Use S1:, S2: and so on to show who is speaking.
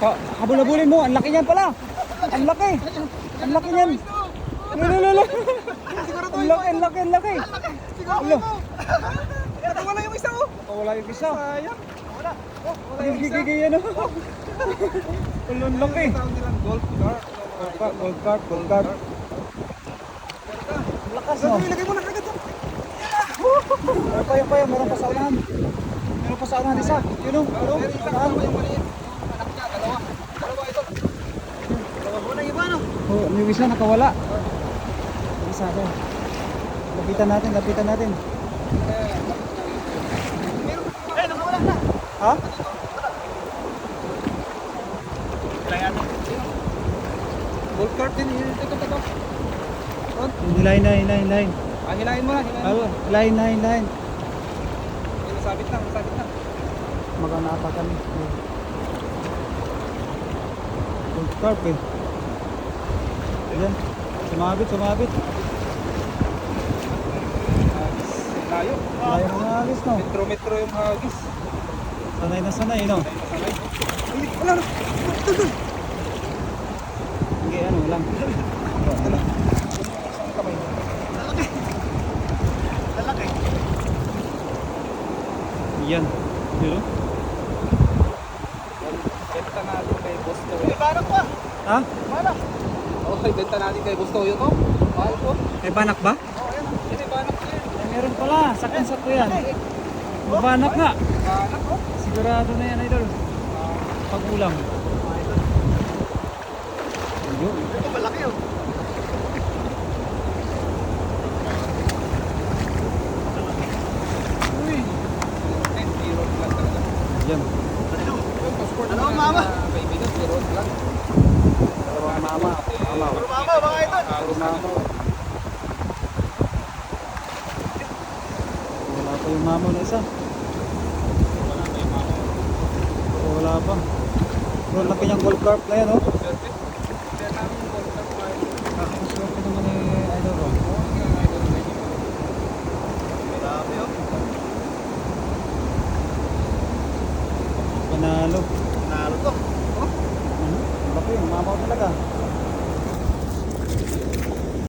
S1: Ha, habol-habulin mo. Ang laki niyan pala. Ang laki. Ang laki niyan. Lalo, lalo. Ang laki, ang laki, ang laki. Alo.
S2: Wala yung isa oh.
S1: Wala yung isa.
S2: Sayang. Wala. Oh, wala yung isa.
S1: Ano. Alo, ang laki.
S2: Tawag nilang golf car.
S1: Gold card, gold card, gold card. Ang lakas.
S2: Gagawin, ilagay mo na kagad.
S1: Meron pa, yun pa, yun. meron pa sa unahan. Meron pa sa unahan isa. Yun o, ano?
S2: Pero isa
S1: Unahan.
S2: kasama yung maliit. Anak niya, dalawa. Dalawa ito. Dalawa. Wala yung iba no?
S1: Oh, yung isa nakawala. Isa ako. Lapitan natin, lapitan natin.
S2: Eh, nakawala na.
S1: Ha?
S2: Golf cart din. Ito, ito, ito.
S1: Hindi line, line, line, line.
S2: Ah, hilahin mo na. Hilahin mo.
S1: Line, line.
S2: Eh, Nasabit na, nasabit na.
S1: Maganapakan. Gold carp eh. Ayan. Sumabit, sumabit.
S2: Hagis. Layo.
S1: Layo ng agis no.
S2: Metro-metro yung hagis.
S1: Sanay na sanay no.
S2: Sanay. Ay, wala na.
S1: Hindi ano lang.
S2: Isang kamay. Lalaki.
S1: Yan. Oh.
S2: Benta natin kay Boss Toyo. May banak pa.
S1: Ha?
S2: Banak. Okay, benta natin kay Boss Toyo to. Mahal ko.
S1: May banak ba?
S2: Oh, ayan. Yan, may banak ko yan.
S1: Eh, meron pala. Sakyan sakto yan. Mabanak nga.
S2: Banak ko.
S1: Sigurado na yan idol. Pag ulam. Yun.
S2: Ito, malaki oh.
S1: Yan.
S2: Dalawang mama. Kaibigan, zero lang.
S1: Mama. Mama.
S2: mama, mga ito.
S1: Mama. Wala pa yung mama na isa.
S2: Wala na yung mama.
S1: Wala pa. Bro, laki niyang gold carp na yan oh. Ah, eh, oh.
S2: Oh.
S1: Panalo.
S2: Nalo to.
S1: Mama ko talaga.